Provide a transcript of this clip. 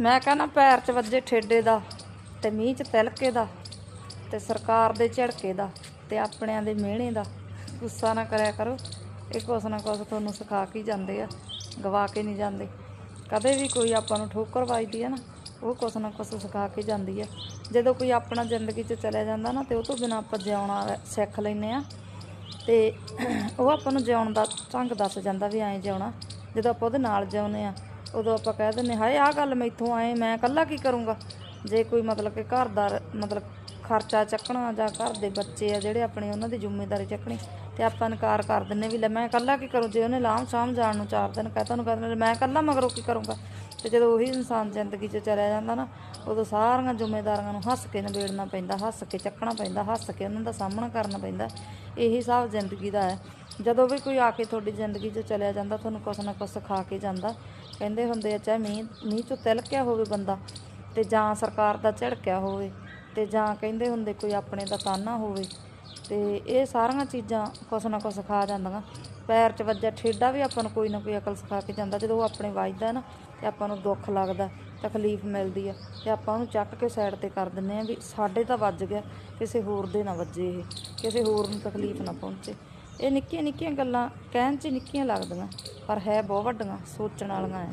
ਮੈਂ ਕਹਿੰਦਾ ਪੈਰ 'ਚ ਵੱਜੇ ਠੇਡੇ ਦਾ ਤੇ ਮੀਂਹ 'ਚ ਤਿਲਕੇ ਦਾ ਤੇ ਸਰਕਾਰ ਦੇ ਝੜਕੇ ਦਾ ਤੇ ਆਪਣਿਆਂ ਦੇ ਮਿਹਣੇ ਦਾ। ਗੁੱਸਾ ਨਾ ਕਰਿਆ ਕਰੋ। ਇਹ ਕੁਛ ਨਾ ਕੁਛ ਤੁਹਾਨੂੰ ਸਿਖਾ ਕੇ ਜਾਂਦੇ ਆ। ਗਵਾ ਕੇ ਨਹੀਂ ਜਾਂਦੇ। ਕਦੇ ਵੀ ਕੋਈ ਆਪਾਂ ਨੂੰ ਠੋਕਰ ਵੱਜਦੀ ਆ ਨਾ, ਉਹ ਕੁਛ ਨਾ ਕੁਛ ਸਿਖਾ ਕੇ ਜਾਂਦੀ ਆ। ਜਦੋਂ ਕੋਈ ਆਪਣਾ ਜ਼ਿੰਦਗੀ 'ਚ ਚਲਿਆ ਜਾਂਦਾ ਨਾ ਤੇ ਉਹ ਤੋਂ ਬਿਨਾਂ ਆਪਾਂ ਜਿਉਣਾ ਸਿੱਖ ਲੈਨੇ ਆ। ਤੇ ਉਹ ਆਪਾਂ ਨੂੰ ਜਿਉਣ ਦਾ ਢੰਗ ਦੱਸ ਜਾਂਦਾ ਵੀ ਐਂ ਜਿਉਣਾ। ਜਦੋਂ ਆਪਾਂ ਉਹਦੇ ਨਾਲ ਜਿਉਂਦੇ ਆ ਉਦੋਂ ਆਪਾਂ ਕਹਿ ਦਿੰਦੇ, ਹਾਏ, ਆਹ ਗੱਲ ਮੈਥੋਂ ਆਏ, ਮੈਂ ਇਕੱਲਾ ਕੀ ਕਰੂੰਗਾ? ਜੇ ਕੋਈ ਮਤਲਬ ਕਿ ਘਰ ਦਾ ਮਤਲਬ ਖਰਚਾ ਚੱਕਣਾ ਜਾਂ ਘਰ ਦੇ ਬੱਚੇ ਆ ਜਿਹੜੇ ਆਪਣੇ, ਉਹਨਾਂ ਦੀ ਜ਼ਿੰਮੇਵਾਰੀ ਚੱਕਣੀ, ਤੇ ਆਪਾਂ ਇਨਕਾਰ ਕਰ ਦਿੰਨੇ ਵੀ ਲੈ ਮੈਂ ਇਕੱਲਾ ਕੀ ਕਰੂੰ? ਜੇ ਉਹਨੇ ਲਾਮ ਸ਼ਾਮ ਜਾਣ ਨੂੰ ਚਾਰ ਦਿਨ ਕਹਿ ਤੁਹਾਨੂੰ ਕਹਿੰਦੇ ਮੈਂ ਇਕੱਲਾ ਮਗਰੋਂ ਕੀ ਕਰੂੰਗਾ? ਤੇ ਜਦੋਂ ਉਹੀ ਇਨਸਾਨ ਜ਼ਿੰਦਗੀ 'ਚ ਚਲਿਆ ਜਾਂਦਾ ਨਾ, ਉਦੋਂ ਸਾਰੀਆਂ ਜ਼ਿੰਮੇਦਾਰੀਆਂ ਨੂੰ ਹੱਸ ਕੇ ਨਿਬੇੜਨਾ ਪੈਂਦਾ, ਹੱਸ ਕੇ ਚੱਕਣਾ ਪੈਂਦਾ, ਹੱਸ ਕੇ ਉਹਨਾਂ ਦਾ ਸਾਹਮਣਾ ਕਰਨਾ ਪੈਂਦਾ। ਇਹੀ ਹਿਸਾਬ ਜ਼ਿੰਦਗੀ ਦਾ ਹੈ। ਜਦੋਂ ਵੀ ਕੋਈ ਆ ਕੇ ਤੁਹਾਡੀ ਜ਼ਿੰਦਗੀ 'ਚ ਚਲਿਆ ਜਾਂਦਾ, ਤੁਹਾਨੂੰ ਕੁਛ ਨਾ ਕੁਛ ਸਿਖਾ ਕੇ ਜਾਂਦਾ। ਕਹਿੰਦੇ ਹੁੰਦੇ ਆ, ਚਾਹੇ ਮੀਂਹ ਮੀਂਹ 'ਚੋਂ ਤਿਲਕਿਆ ਹੋਵੇ ਬੰਦਾ ਤੇ ਜਾਂ ਸਰਕਾਰ ਦਾ ਝੜਕਿਆ ਹੋਵੇ ਤੇ ਜਾਂ ਕਹਿੰਦੇ ਹੁੰਦੇ ਕੋਈ ਆਪਣੇ ਦਾ ਤਾਨਾ ਹੋਵੇ ਤੇ ਇਹ ਸਾਰੀਆਂ ਚੀਜ਼ਾਂ ਕੁਛ ਨਾ ਕੁਛ ਸਿਖਾ ਜਾਂਦੀਆਂ। ਪੈਰ 'ਚ ਵੱਜਿਆ ਠੇਡਾ ਵੀ ਆਪਾਂ ਨੂੰ ਕੋਈ ਨਾ ਕੋਈ ਅਕਲ ਸਿਖਾ ਕੇ ਜਾਂਦਾ, ਜਦੋਂ ਉਹ ਆਪਣੇ ਵੱਜਦਾ ਨਾ ਤੇ ਆਪਾਂ ਨੂੰ ਦੁੱਖ ਲੱਗਦਾ, ਤਕਲੀਫ ਮਿਲਦੀ ਆ ਤੇ ਆਪਾਂ ਉਹਨੂੰ ਚੱਕ ਕੇ ਸਾਈਡ ਤੇ ਕਰ ਦਿੰਨੇ ਆ ਵੀ ਸਾਡੇ ਤਾਂ ਵੱਜ ਗਿਆ, ਕਿਸੇ ਹੋਰ ਦੇ ਨਾ ਵੱਜੇ ਇਹ, ਕਿਸੇ ਹੋਰ ਨੂੰ ਤਕਲੀਫ ਨਾ ਪਹੁੰਚੇ। ਇਹ ਨਿੱਕੀਆਂ ਨਿੱਕੀਆਂ ਗੱਲਾਂ ਕਹਿਣ 'ਚ ਹੀ ਨਿੱਕੀਆਂ ਲੱਗਦੀਆਂ, ਪਰ ਹੈ ਬਹੁਤ ਵੱਡੀਆਂ, ਸੋਚਣ ਵਾਲੀਆਂ ਹੈ